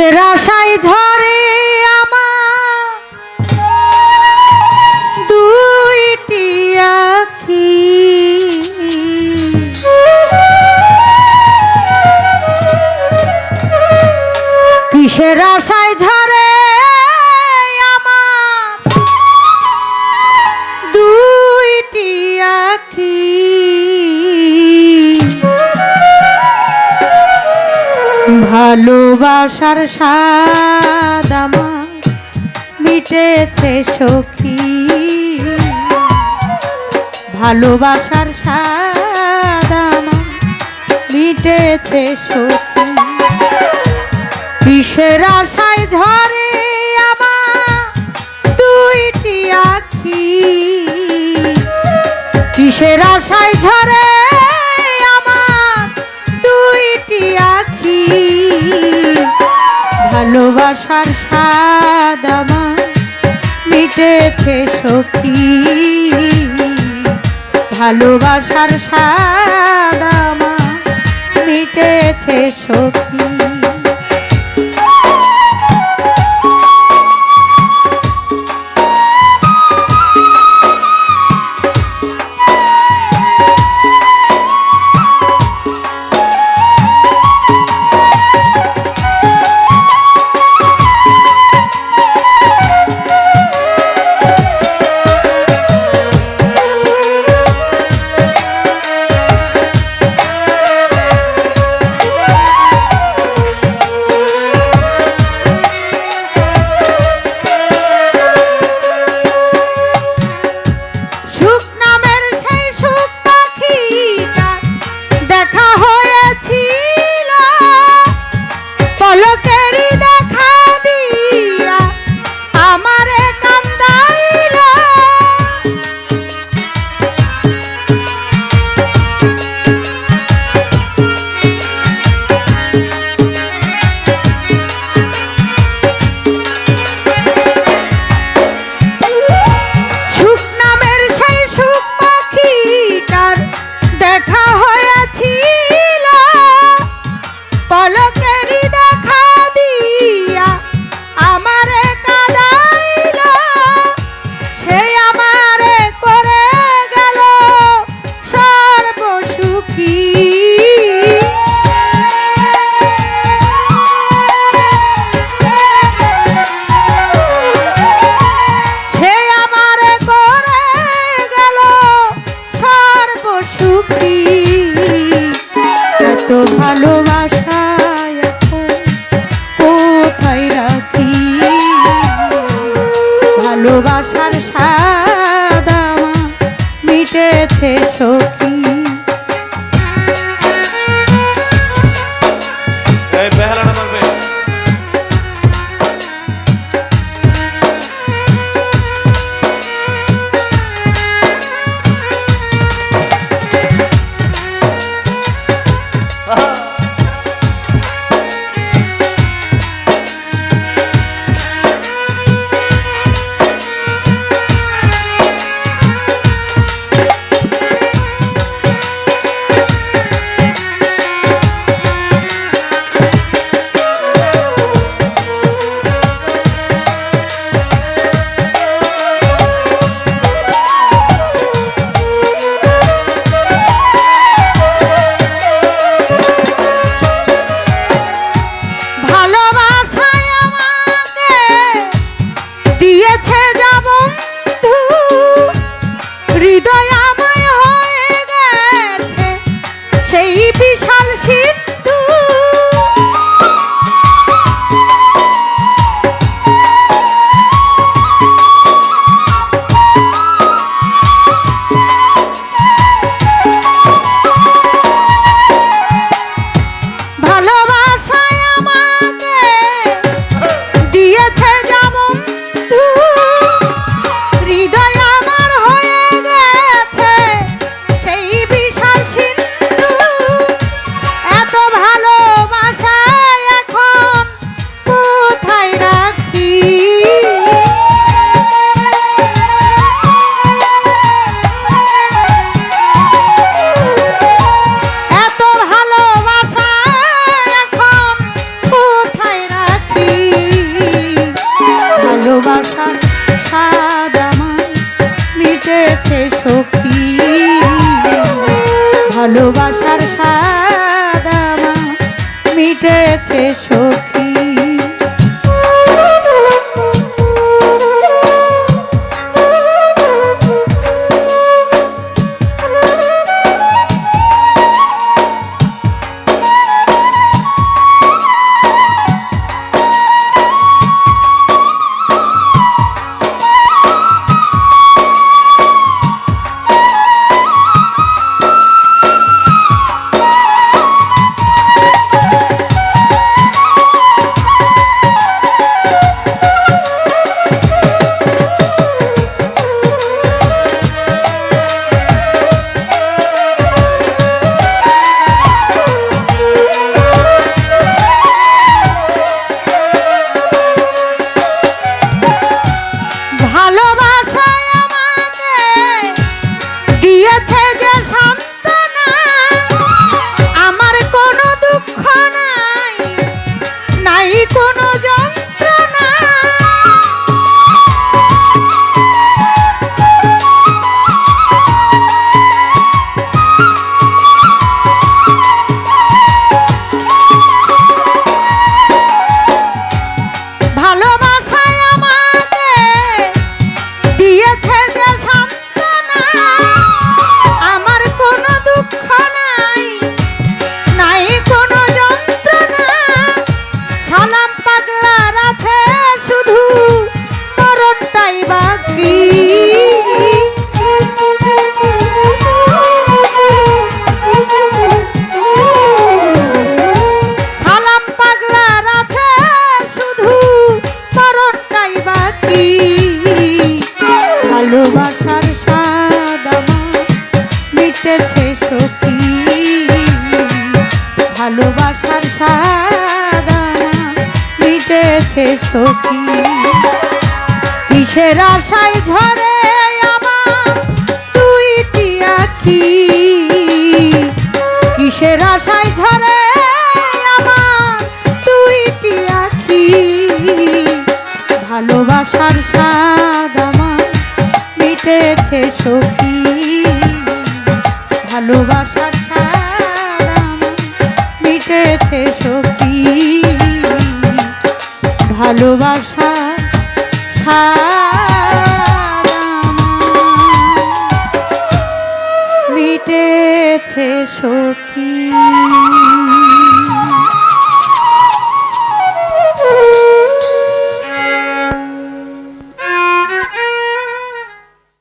আশায় ঝরে ভালোবাসার স্বাদ আমার মিটেছে সখী। ভালোবাসার স্বাদ আমার মিটেছে সখী। কিসের আশায় ঝরে আমার দুইটি আখি? কিসের আশায় ঝরে ভালোবাসার স্বাদ আমার। মিটেছে সখী। ভালোবাসার স্বাদ আমার। মিটেছে সখী। lo que ভালোবাসার সাদামা মিটেছে সখী। কিসের আশায় আমার দুইটি আখি। কিসের আমার দুইটি আখি? ভালোবাসার স্বাদ আমার মিটেছে সখী। ভালোবাসার স্বাদ আমার ভালোবাসা